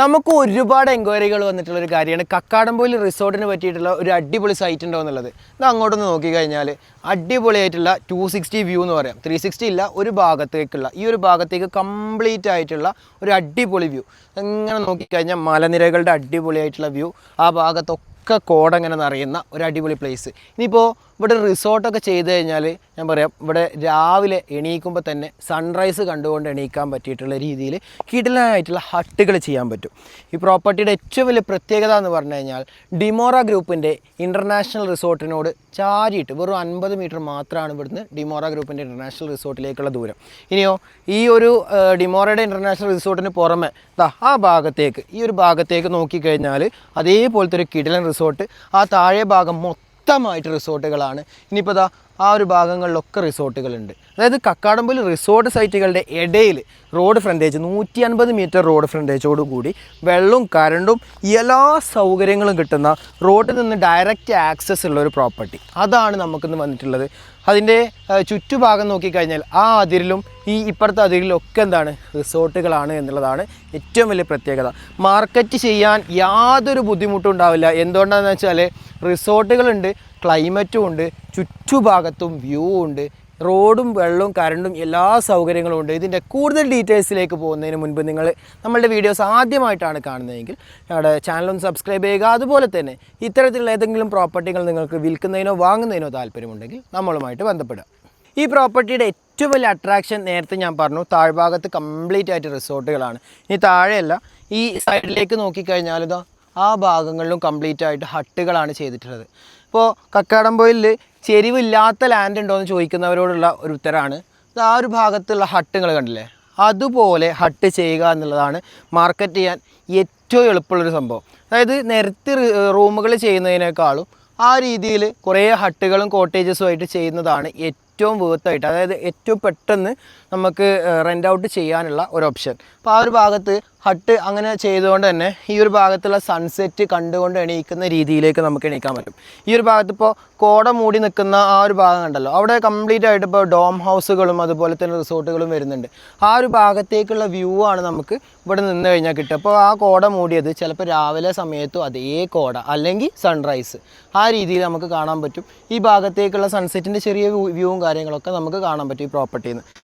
നമുക്ക് ഒരുപാട് എൻക്വയറികൾ വന്നിട്ടുള്ള ഒരു കാര്യമാണ്. കക്കാടംപൊയിൽ റിസോർട്ടിന് പറ്റിയിട്ടുള്ള ഒരു അടിപൊളി സൈറ്റ് ഉണ്ടോ എന്നുള്ളത്. ഇത് അങ്ങോട്ടൊന്ന് നോക്കിക്കഴിഞ്ഞാൽ അടിപൊളിയായിട്ടുള്ള ടു സിക്സ്റ്റി വ്യൂ എന്ന് പറയാം. ത്രീ സിക്സ്റ്റി ഇല്ല ഒരു ഭാഗത്തേക്കുള്ള ഈ ഒരു ഭാഗത്തേക്ക് കംപ്ലീറ്റ് ആയിട്ടുള്ള ഒരു അടിപൊളി വ്യൂ ഇങ്ങനെ നോക്കിക്കഴിഞ്ഞാൽ മലനിരകളുടെ അടിപൊളിയായിട്ടുള്ള വ്യൂ ആ ഭാഗത്തൊക്കെ കോടങ്ങനെ നിറയുന്ന ഒരു അടിപൊളി പ്ലേസ് ഇനിയിപ്പോൾ ഇവിടെ റിസോർട്ടൊക്കെ ചെയ്ത് കഴിഞ്ഞാൽ ഞാൻ പറയാം ഇവിടെ രാവിലെ എണീക്കുമ്പോൾ തന്നെ സൺറൈസ് കണ്ടുകൊണ്ട് എണീക്കാൻ പറ്റിയിട്ടുള്ള രീതിയിൽ കിടലായിട്ടുള്ള ഹട്ടുകൾ ചെയ്യാൻ പറ്റും. ഈ പ്രോപ്പർട്ടിയുടെ ഏറ്റവും വലിയ പ്രത്യേകത എന്ന് പറഞ്ഞു കഴിഞ്ഞാൽ ഡിമോറ ഗ്രൂപ്പിന്റെ ഇന്റർനാഷണൽ റിസോർട്ടിനോട് ചാരിയിട്ട് വെറും അൻപത് മീറ്റർ മാത്രമാണ് ഇവിടുന്ന് ഡിമോറ ഗ്രൂപ്പിന്റെ ഇന്റർനാഷണൽ റിസോർട്ടിലേക്കുള്ള ദൂരം. ഇനിയോ ഈ ഒരു ഡിമോറയുടെ ഇന്റർനാഷണൽ റിസോർട്ടിന് പുറമെ ആ ഭാഗത്തേക്ക് ഈ ഒരു ഭാഗത്തേക്ക് നോക്കിക്കഴിഞ്ഞാൽ അതേപോലത്തെ ഒരു കിടലൻ റിസോർട്ട്. ആ താഴെ ഭാഗം മൊത്തമായിട്ട് റിസോർട്ടുകളാണ്. ഇനിയിപ്പോൾ ദാ ആ ഒരു ഭാഗങ്ങളിലൊക്കെ റിസോർട്ടുകളുണ്ട്. അതായത് കക്കാടംപൊലി റിസോർട്ട് സൈറ്റുകളുടെ ഇടയിൽ റോഡ് ഫ്രണ്ടേജ് നൂറ്റി അൻപത് മീറ്റർ റോഡ് ഫ്രണ്ടേജോട് കൂടി വെള്ളവും കരണ്ടും എല്ലാ സൗകര്യങ്ങളും കിട്ടുന്ന റോഡിൽ നിന്ന് ഡയറക്റ്റ് ആക്സസ് ഉള്ള ഒരു പ്രോപ്പർട്ടി. അതാണ് നമുക്കിന്ന് വന്നിട്ടുള്ളത്. അതിന്റെ ചുറ്റുഭാഗം നോക്കിക്കഴിഞ്ഞാൽ ആ അതിരിലും ഈ ഇപ്പുറത്തെ അതിരിലും ഒക്കെ എന്താണ്? റിസോർട്ടുകളാണ് എന്നുള്ളതാണ് ഏറ്റവും വലിയ പ്രത്യേകത. മാർക്കറ്റ് ചെയ്യാൻ യാതൊരു ബുദ്ധിമുട്ടും ഉണ്ടാവില്ല. എന്തുകൊണ്ടാണെന്ന് വെച്ചാൽ റിസോർട്ടുകളുണ്ട് ക്ലൈമറ്റും ഉണ്ട് ചുറ്റുഭാഗത്തും വ്യൂ ഉണ്ട്. റോഡും വെള്ളവും കറണ്ടും എല്ലാ സൗകര്യങ്ങളും ഉണ്ട്. ഇതിന്റെ കൂടുതൽ ഡീറ്റെയിൽസിലേക്ക് പോകുന്നതിന് മുൻപ് നിങ്ങൾ നമ്മളുടെ വീഡിയോസ് ആദ്യമായിട്ടാണ് കാണുന്നതെങ്കിൽ ഞങ്ങളുടെ ചാനലൊന്ന് സബ്സ്ക്രൈബ് ചെയ്യുക. അതുപോലെ തന്നെ ഇത്തരത്തിലുള്ള ഏതെങ്കിലും പ്രോപ്പർട്ടികൾ നിങ്ങൾക്ക് വിൽക്കുന്നതിനോ വാങ്ങുന്നതിനോ താല്പര്യമുണ്ടെങ്കിൽ നമ്മളുമായിട്ട് ബന്ധപ്പെടുക. ഈ പ്രോപ്പർട്ടിയുടെ ഏറ്റവും വലിയ അട്രാക്ഷൻ നേരത്തെ ഞാൻ പറഞ്ഞു താഴ്ഭാഗത്ത് കംപ്ലീറ്റ് ആയിട്ട് റിസോർട്ടുകളാണ്. ഇനി താഴെയല്ല ഈ സൈഡിലേക്ക് നോക്കിക്കഴിഞ്ഞാൽ ഇതാ ആ ഭാഗങ്ങളിലും കംപ്ലീറ്റ് ആയിട്ട് ഹട്ടുകളാണ് ചെയ്തിട്ടുള്ളത്. ഇപ്പോൾ കക്കാടംപൊയിലിൽ ചെരിവില്ലാത്ത ലാൻഡ് ഉണ്ടോ എന്ന് ചോദിക്കുന്നവരോടുള്ള ഒരു ഉത്തരമാണ് ആ ഒരു ഭാഗത്തുള്ള ഹട്ടുകൾ കണ്ടില്ലേ? അതുപോലെ ഹട്ട് ചെയ്യുക എന്നുള്ളതാണ് മാർക്കറ്റ് ചെയ്യാൻ ഏറ്റവും എളുപ്പമുള്ളൊരു സംഭവം. അതായത് നിരത്തി റൂമുകൾ ചെയ്യുന്നതിനേക്കാളും ആ രീതിയിൽ കുറേ ഹട്ടുകളും കോട്ടേജസും ആയിട്ട് ചെയ്യുന്നതാണ് ഏറ്റവും വേർത്തായിട്ട് അതായത് ഏറ്റവും പെട്ടെന്ന് നമുക്ക് റെന്റ് ഔട്ട് ചെയ്യാനുള്ള ഒരു ഓപ്ഷൻ അപ്പോൾ ആ ഒരു ഭാഗത്ത് ഹട്ട് അങ്ങനെ ചെയ്തുകൊണ്ട് തന്നെ ഈ ഒരു ഭാഗത്തുള്ള സൺസെറ്റ് കണ്ടുകൊണ്ട് എണീക്കുന്ന രീതിയിലേക്ക് നമുക്ക് എണീക്കാൻ പറ്റും. ഈ ഒരു ഭാഗത്ത് ഇപ്പോൾ കോട മൂടി നിൽക്കുന്ന ആ ഒരു ഭാഗം കണ്ടല്ലോ. അവിടെ കംപ്ലീറ്റ് ആയിട്ട് ഇപ്പോൾ ഡോം ഹൗസുകളും അതുപോലെ തന്നെ റിസോർട്ടുകളും വരുന്നുണ്ട്. ആ ഒരു ഭാഗത്തേക്കുള്ള വ്യൂ ആണ് നമുക്ക് ഇവിടെ നിന്ന് കഴിഞ്ഞാൽ കിട്ടുക. അപ്പോൾ ആ കോട മൂടിയത് ചിലപ്പോൾ രാവിലെ സമയത്തും അതേ കോട അല്ലെങ്കിൽ സൺറൈസ് ആ രീതിയിൽ നമുക്ക് കാണാൻ പറ്റും. ഈ ഭാഗത്തേക്കുള്ള സൺസെറ്റിന്റെ ചെറിയ വ്യൂവും കാര്യങ്ങളൊക്കെ നമുക്ക് കാണാൻ പറ്റും ഈ പ്രോപ്പർട്ടിയിൽ നിന്ന്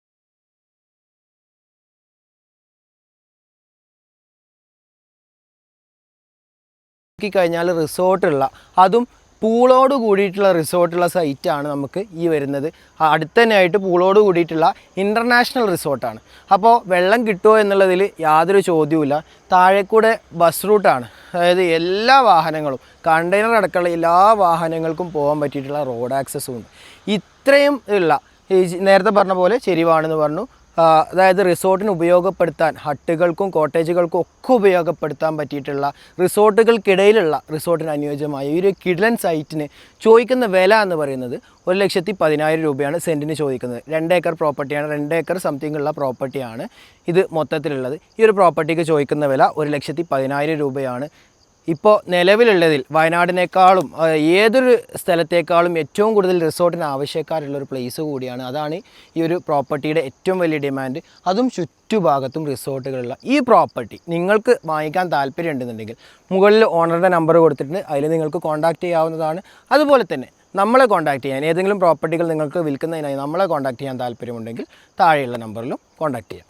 കഴിഞ്ഞാൽ റിസോർട്ടുള്ള അതും പൂളോട് കൂടിയിട്ടുള്ള റിസോർട്ടുള്ള സൈറ്റാണ് നമുക്ക് ഈ വരുന്നത്. അടുത്ത് തന്നെയായിട്ട് പൂളോട് കൂടിയിട്ടുള്ള ഇന്റർനാഷണൽ റിസോർട്ടാണ്. അപ്പോൾ വെള്ളം കിട്ടുമോ എന്നുള്ളതിൽ യാതൊരു ചോദ്യവുമില്ല. താഴെക്കൂടെ ബസ് റൂട്ടാണ്. അതായത് എല്ലാ വാഹനങ്ങളും കണ്ടെയ്നർ അടക്കമുള്ള എല്ലാ വാഹനങ്ങൾക്കും പോകാൻ പറ്റിയിട്ടുള്ള റോഡ് ആക്സസ്സും ഉണ്ട്. ഇത്രയും ഉള്ള നേരത്തെ പറഞ്ഞ പോലെ ചെരിവാണെന്ന് പറഞ്ഞു അതായത് റിസോർട്ടിന് ഉപയോഗപ്പെടുത്താൻ ഹട്ടുകൾക്കും കോട്ടേജുകൾക്കും ഒക്കെ ഉപയോഗപ്പെടുത്താൻ പറ്റിയിട്ടുള്ള റിസോർട്ടുകൾക്കിടയിലുള്ള റിസോർട്ടിന് അനുയോജ്യമായ ഈ ഒരു കിഡ്ലൻ സൈറ്റിന് ചോദിക്കുന്ന വില എന്ന് പറയുന്നത് ഒരു ലക്ഷത്തി പതിനായിരം രൂപയാണ് സെന്റിന് ചോദിക്കുന്നത്. രണ്ട് ഏക്കർ പ്രോപ്പർട്ടിയാണ് രണ്ട് ഏക്കർ സംതിങ് ഉള്ള പ്രോപ്പർട്ടിയാണ് ഇത് മൊത്തത്തിലുള്ളത്. ഈ ഒരു പ്രോപ്പർട്ടിക്ക് ചോദിക്കുന്ന വില ഒരു ലക്ഷത്തി പതിനായിരം രൂപയാണ്. ഇപ്പോൾ നിലവിലുള്ളതിൽ വയനാടിനേക്കാളും ഏതൊരു സ്ഥലത്തേക്കാളും ഏറ്റവും കൂടുതൽ റിസോർട്ടിന് ആവശ്യക്കാരുള്ളൊരു പ്ലേസ് കൂടിയാണ്. അതാണ് ഈ ഒരു പ്രോപ്പർട്ടിയുടെ ഏറ്റവും വലിയ ഡിമാൻഡ് അതും ചുറ്റുഭാഗത്തും റിസോർട്ടുകളുള്ള ഈ പ്രോപ്പർട്ടി നിങ്ങൾക്ക് വാങ്ങിക്കാൻ താല്പര്യം ഉണ്ടെന്നുണ്ടെങ്കിൽ മുകളിൽ ഓണറുടെ നമ്പർ കൊടുത്തിട്ടുണ്ട്. അതിൽ നിങ്ങൾക്ക് കോൺടാക്റ്റ് ചെയ്യാവുന്നതാണ്. അതുപോലെ തന്നെ നമ്മളെ കോൺടാക്റ്റ് ചെയ്യാൻ ഏതെങ്കിലും പ്രോപ്പർട്ടികൾ നിങ്ങൾക്ക് വിൽക്കുന്നതിനായി നമ്മളെ കോൺടാക്റ്റ് ചെയ്യാൻ താല്പര്യമുണ്ടെങ്കിൽ താഴെയുള്ള നമ്പറിലും കോൺടാക്റ്റ് ചെയ്യാം.